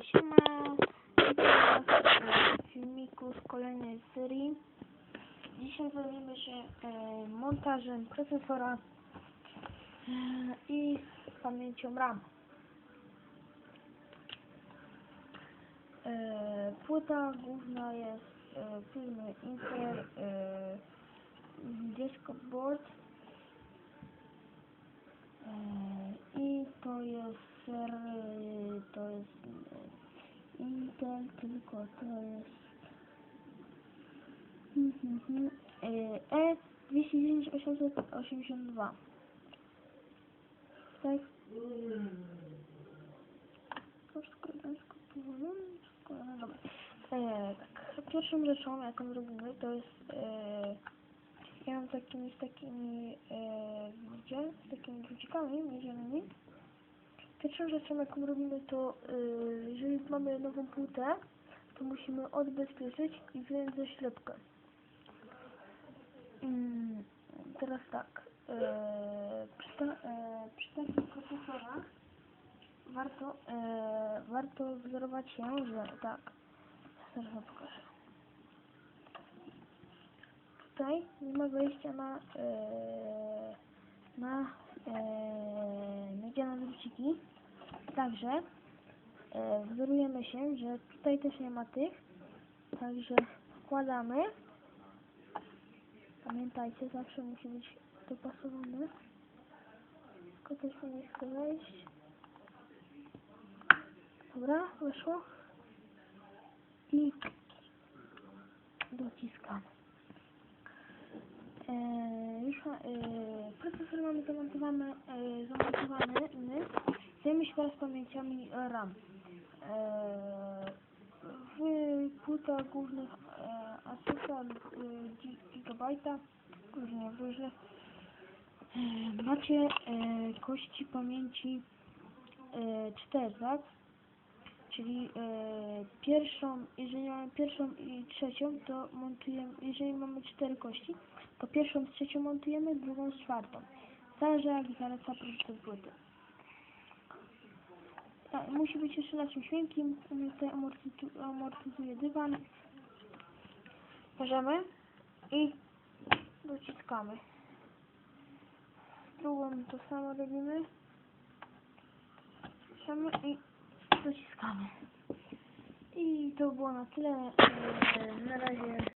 Siema, w filmiku z kolejnej serii. Dzisiaj zajmiemy się e, montażem procesora e, i pamięcią RAM. E, płyta główna jest e, firmy Intel e, Disco Board e, i to jest ser, to jest e, Intel, tylko to jest mhm, mhm, e E29882 tak troszkę powolutku, no dobra. E, tak, pierwszą rzeczą, jaką robimy, to jest e, ja mam takimi, z takimi, e, z takimi drucikami miedzianymi. Pierwszą rzeczą, jaką robimy, to e, jeżeli mamy nową płytę, to musimy odbezpieczyć i wyjąć zaślepkę. Mm, teraz tak, e, przy, ta, e, przy takich procesorach warto, e, warto wzorować się, że tak, zaraz wam pokażę. Tutaj nie ma wejścia na, e, na miedziane druciki, także e, wzorujemy się, że tutaj też nie ma tych, także wkładamy. Pamiętajcie, zawsze musi być dopasowane. Tylko też nie chce wejść. Dobra, weszło. I dociskamy. Eee, już eee, procesor mamy zamontowany, eee, zamontowany. Się teraz pamięciami RAM. Eee, w płytach głównych eee, Asusa lub Gigabajta, różnie. Eee, macie kości pamięci eee, 4, tak? Czyli e, pierwszą, jeżeli mamy pierwszą i trzecią, to montujemy, jeżeli mamy cztery kości, to pierwszą z trzecią montujemy, drugą z czwartą. Zależy jak zaleca producent płyty. Musi być jeszcze na czymś miękkim, u mnie tutaj amortyzu- amortyzuje dywan. Bierzemy i dociskamy. Drugą to samo robimy. Bierzemy i dociskamy. I to było na tyle. Na razie